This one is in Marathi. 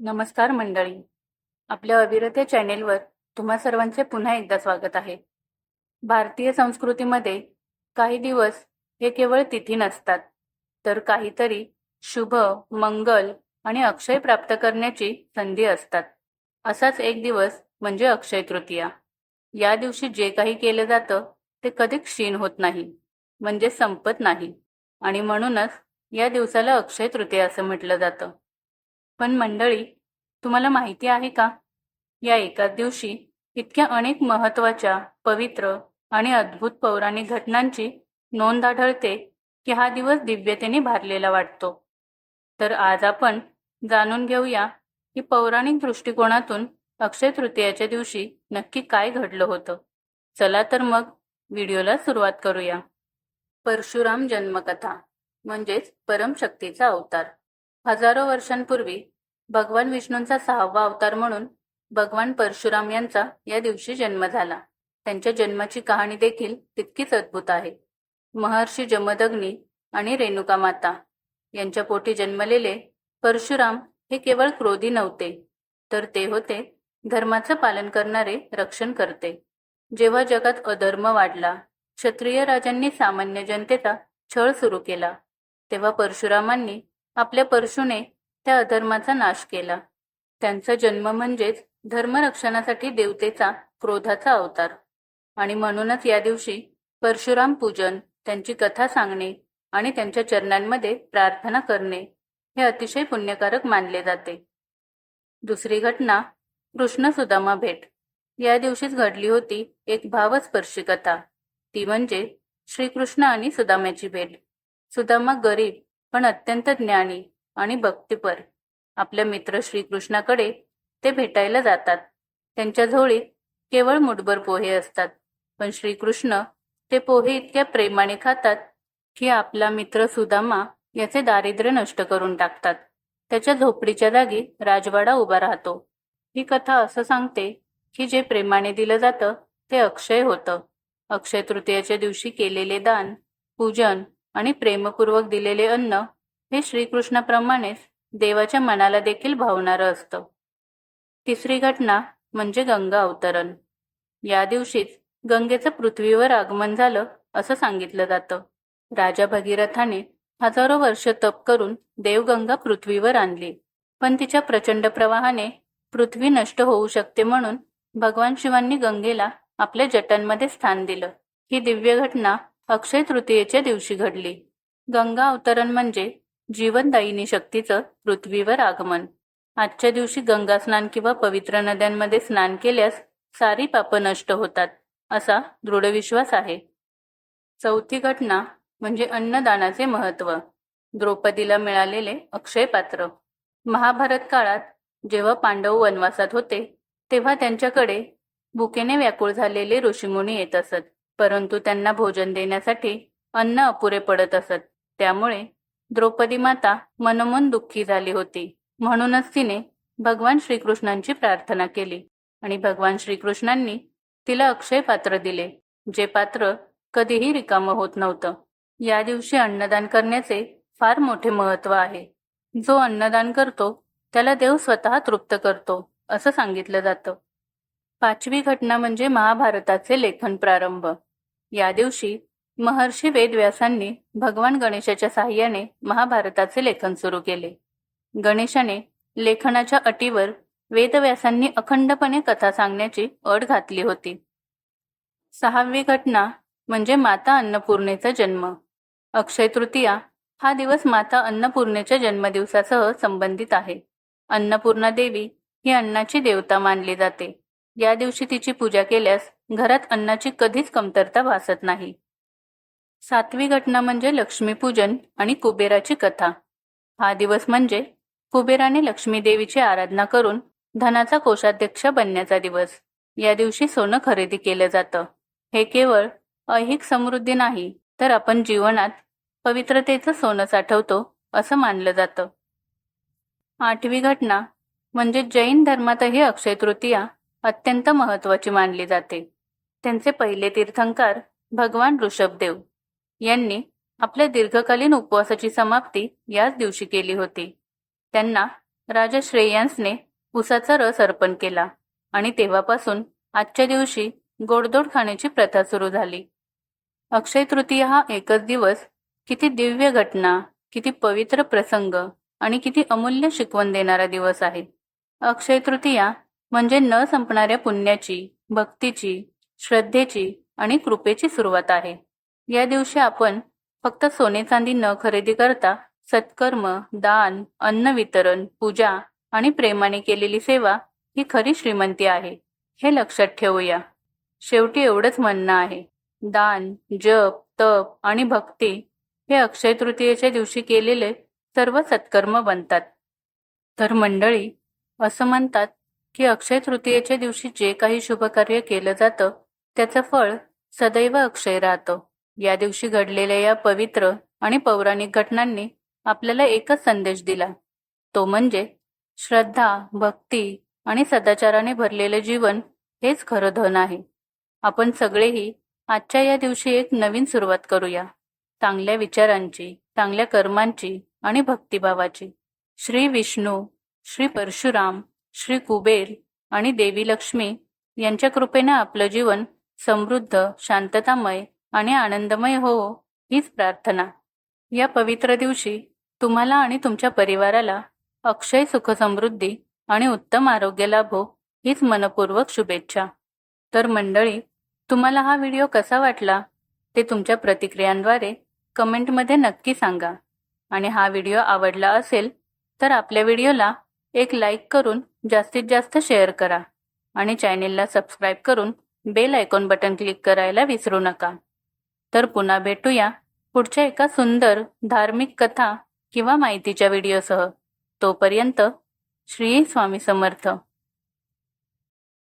नमस्कार मंडळी. आपल्या अविरत चॅनेलवर तुम्हा सर्वांचे पुन्हा एकदा स्वागत आहे. भारतीय संस्कृतीमध्ये काही दिवस हे केवळ तिथी नसतात तर काहीतरी शुभ मंगल आणि अक्षय प्राप्त करण्याची संधी असतात. असाच एक दिवस म्हणजे अक्षय तृतीया. या दिवशी जे काही केलं जातं ते कधी क्षीण होत नाही म्हणजे संपत नाही. आणि म्हणूनच या दिवसाला अक्षय तृतीया असं म्हटलं जातं. पण मंडळी तुम्हाला माहिती आहे का? या एकाच दिवशी इतक्या अनेक महत्त्वाच्या पवित्र आणि अद्भुत पौराणिक घटनांची नोंद आढळते की हा दिवस दिव्यतेने भारलेला वाटतो. तर आज आपण जाणून घेऊया की पौराणिक दृष्टिकोनातून अक्षय तृतीयाच्या दिवशी नक्की काय घडलं होतं. चला तर मग व्हिडिओला सुरुवात करूया. परशुराम जन्मकथा म्हणजेच परमशक्तीचा अवतार. हजारो वर्षांपूर्वी भगवान विष्णूंचा सहावा अवतार म्हणून भगवान परशुराम यांचा या दिवशी जन्म झाला. त्यांच्या जन्माची कहाणी देखील तितकीच अद्भुत आहे. महर्षी जमदग्नी आणि रेणुका माता यांच्या पोटी जन्मलेले परशुराम हे केवळ क्रोधी नव्हते तर ते होते धर्माचं पालन करणारे रक्षण करते. जेव्हा जगात अधर्म वाढला क्षत्रिय राजांनी सामान्य जनतेचा छळ सुरू केला तेव्हा परशुरामांनी आपल्या परशुने त्या अधर्माचा नाश केला. त्यांचा जन्म म्हणजेच धर्मरक्षणासाठी देवतेचा क्रोधाचा अवतार. आणि म्हणूनच या दिवशी परशुराम पूजन त्यांची कथा सांगणे आणि त्यांच्या चरणांमध्ये प्रार्थना करणे हे अतिशय पुण्यकारक मानले जाते. दुसरी घटना कृष्ण सुदामा भेट. या दिवशीच घडली होती एक भावस्पर्शी कथा ती म्हणजे श्रीकृष्ण आणि सुदाम्याची भेट. सुदामा गरीब पण अत्यंत ज्ञानी आणि भक्तिपर. आपल्या मित्र श्रीकृष्णाकडे ते भेटायला जातात. त्यांच्या झोळीत केवळ मुठभर पोहे असतात. पण श्रीकृष्ण ते पोहे इतक्या प्रेमाने खातात की आपला मित्र सुदामा याचे दारिद्र्य नष्ट करून टाकतात. त्याच्या झोपडीच्या जागी राजवाडा उभा राहतो. ही कथा असं सांगते की जे प्रेमाने दिलं जातं ते अक्षय होतं. अक्षय तृतीयाच्या दिवशी केलेले दान पूजन आणि प्रेमपूर्वक दिलेले अन्न हे श्रीकृष्णाप्रमाणेच देवाच्या मनाला देखील भावणारं असतं. तिसरी घटना म्हणजे गंगा अवतरण. या दिवशीच गंगेचं पृथ्वीवर आगमन झालं असं सांगितलं जातं. राजा भगीरथाने हजारो वर्ष तप करून देवगंगा पृथ्वीवर आणली. पण तिच्या प्रचंड प्रवाहाने पृथ्वी नष्ट होऊ शकते म्हणून भगवान शिवांनी गंगेला आपल्या जटांमध्ये स्थान दिलं. ही दिव्य घटना अक्षय तृतीयेच्या दिवशी घडली. गंगा अवतरण म्हणजे जीवनदायिनी शक्तीचं पृथ्वीवर आगमन. आजच्या दिवशी गंगा स्नान किंवा पवित्र नद्यांमध्ये स्नान केल्यास सारी पापं नष्ट होतात असा दृढ विश्वास आहे. चौथी घटना म्हणजे अन्नदानाचे महत्त्व द्रौपदीला मिळालेले अक्षय पात्र. महाभारत काळात जेव्हा पांडव वनवासात होते तेव्हा त्यांच्याकडे भुकेने व्याकुळ झालेले ऋषीमुनी येत असत. परंतु त्यांना भोजन देण्यासाठी अन्न अपुरे पडत असत. त्यामुळे द्रौपदी माता मनोमन दुःखी झाली होती. म्हणूनच तिने भगवान श्रीकृष्णांची प्रार्थना केली आणि भगवान श्रीकृष्णांनी तिला अक्षय पात्र दिले जे पात्र कधीही रिकामं होत नव्हतं. या दिवशी अन्नदान करण्याचे फार मोठे महत्त्व आहे. जो अन्नदान करतो त्याला देव स्वतः तृप्त करतो असं सांगितलं जातं. पाचवी घटना म्हणजे महाभारताचे लेखन प्रारंभ. या दिवशी महर्षी वेदव्यासांनी भगवान गणेशाच्या साह्याने महाभारताचे लेखन सुरू केले. गणेशाने लेखनाच्या अटीवर वेदव्यासांनी अखंडपणे कथा सांगण्याची अट घातली होती. सहावी घटना म्हणजे माता अन्नपूर्णेचा जन्म. अक्षय तृतीया हा दिवस माता अन्नपूर्णेच्या जन्मदिवसासह संबंधित आहे. अन्नपूर्णा देवी ही अन्नाची देवता मानली जाते. या दिवशी तिची पूजा केल्यास घरात अन्नाची कधीच कमतरता भासत नाही. सातवी घटना म्हणजे लक्ष्मीपूजन आणि कुबेराची कथा. हा दिवस म्हणजे कुबेराने लक्ष्मी देवीची आराधना करून धनाचा कोषाध्यक्ष बनण्याचा दिवस. या दिवशी सोनं खरेदी केलं जातं. हे केवळ ऐहिक समृद्धी नाही तर आपण जीवनात पवित्रतेचं सोनं साठवतो असं मानलं जातं. आठवी घटना म्हणजे जैन धर्मातही अक्षय तृतीया अत्यंत महत्वाची मानली जाते. त्यांचे पहिले तीर्थंकार भगवान ऋषभदेव यांनी आपल्या दीर्घकालीन उपवासाची समाप्ती याच दिवशी केली होती. त्यांना राजा श्रेयांसने उसाचा रस अर्पण केला आणि तेव्हापासून आजच्या दिवशी गोडदोड खाण्याची प्रथा सुरू झाली. अक्षय तृतीया हा एकच दिवस किती दिव्य घटना किती पवित्र प्रसंग आणि किती अमूल्य शिकवण देणारा दिवस आहे. अक्षय तृतीया म्हणजे न संपणाऱ्या पुण्याची भक्तीची श्रद्धेची आणि कृपेची सुरुवात आहे. या दिवशी आपण फक्त सोने चांदी न खरेदी करता सत्कर्म दान अन्न वितरण पूजा आणि प्रेमाने केलेली सेवा ही खरी श्रीमंती आहे. हे लक्षात ठेवूया. शेवटी एवढंच म्हणणं आहे. दान जप तप आणि भक्ती हे अक्षय तृतीयेच्या दिवशी केलेले सर्व सत्कर्म बनतात. तर मंडळी असं म्हणतात की अक्षय तृतीयेच्या दिवशी जे काही शुभकार्य केलं जातं त्याचं फळ सदैव अक्षय राहतं. या दिवशी घडलेल्या या पवित्र आणि पौराणिक घटनांनी आपल्याला एकच संदेश दिला. तो म्हणजे श्रद्धा भक्ती आणि सदाचाराने भरलेले जीवन हेच खरं धन आहे. आपण सगळेही आजच्या या दिवशी एक नवीन सुरुवात करूया. चांगल्या विचारांची चांगल्या कर्मांची आणि भक्तिभावाची. श्री विष्णू श्री परशुराम श्री कुबेर आणि देवी लक्ष्मी यांच्या कृपेने आपलं जीवन समृद्ध शांततामय आणि आनंदमय हो हीच प्रार्थना. या पवित्र दिवशी तुम्हाला आणि तुमच्या परिवाराला अक्षय सुखसमृद्धी आणि उत्तम आरोग्य लाभो हो, हीच मनपूर्वक शुभेच्छा. तर मंडळी तुम्हाला हा व्हिडिओ कसा वाटला? ते तुमच्या प्रतिक्रियांद्वारे कमेंटमध्ये नक्की सांगा. आणि हा व्हिडिओ आवडला असेल तर आपल्या व्हिडिओला एक लाईक करून जास्तीत जास्त शेअर करा. आणि चॅनेलला सबस्क्राईब करून बेल आयकॉन बटन क्लिक करायला विसरू नका. तर पुन्हा भेटूया पुढच्या एका सुंदर धार्मिक कथा किंवा माहितीच्या व्हिडिओसह तोपर्यंत श्री स्वामी समर्थ.